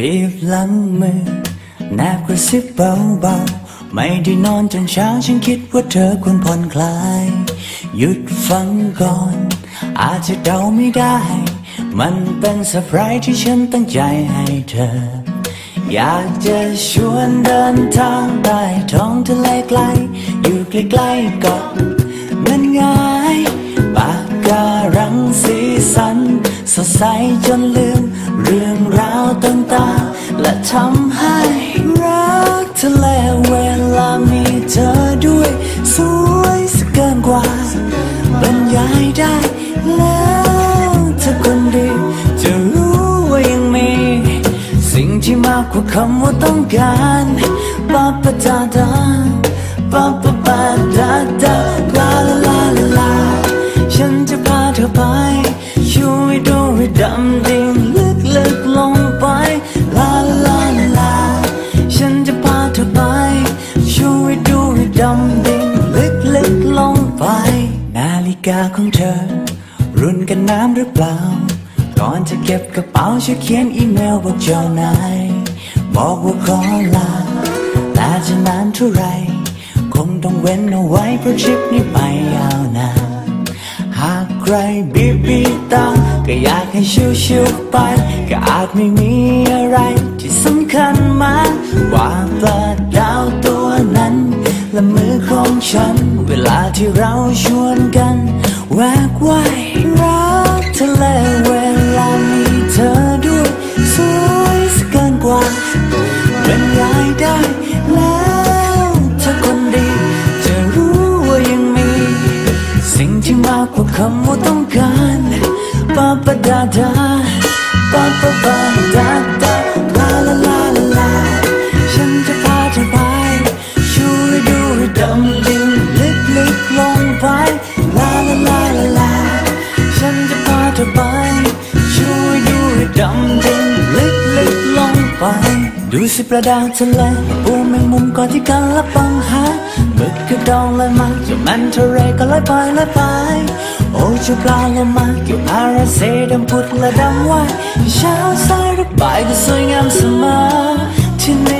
บีบหลังมือแนบกระซิบเบาๆ ไม่ได้นอนจนเช้าฉันคิดว่าเธอควรผ่อนคลาย หยุดฟังก่อน อาจจะเดาไม่ได้ มันเป็นเซอร์ไพรส์ที่ฉันตั้งใจให้เธอ อยากจะชวนเดินทางใต้ท้องทะเลไกล อยู่ใกล้ๆกับมันง่ายปากการังสีสัน สดใสจนลืมเรื่อง ทำให้รักทะเลเวลามีเธอด้วย สวยสเกินกว่าบรรยายได้แล้วเธอคนดีจะรู้ว่ายังมี สิ่งที่มากกว่าคำว่าต้องการปาปะดาดาปาปะปาดาดา นาฬิกาของเธอ รุ่นกันน้ำหรือเปล่า ก่อนจะเก็บกระเป๋าช่วยเขียนอีเมลบอกเจ้านายบอกว่าขอลาแต่จะนานเท่าไร คงต้องเว้นเอาไว้เพราะทริปนี้ไปยาวนานหากใครบีบบีตาก็อยากให้ชิวชิวไป ก็อาจไม่มีอะไรที่สำคัญมากกว่าปลาดาวตัวนั้น และมือของฉัน เวลาที่เราชวนกันแวกว่ายรักทะเลเวลามีเธอด้วยสวยสเกินกว่าบรรยายได้แล้วเธอคนดี จะรู้ว่ายังมี สิ่งที่มากกว่าคำว่าต้องการปาปะดาดาปาปะปาดา ดูสิประดาทะเลปูแมงมุมก่อนที่กันละปังหาหมึกกระดองลอยมาเจ้าแมนเทเรก็ลอยไปลอยไป โอ้จะปลาโลมาเกี่ยวอาราเซดำพุดและดำว่ายเช้าสายหรือบ่ายก็สวยงามเสมอที่นี่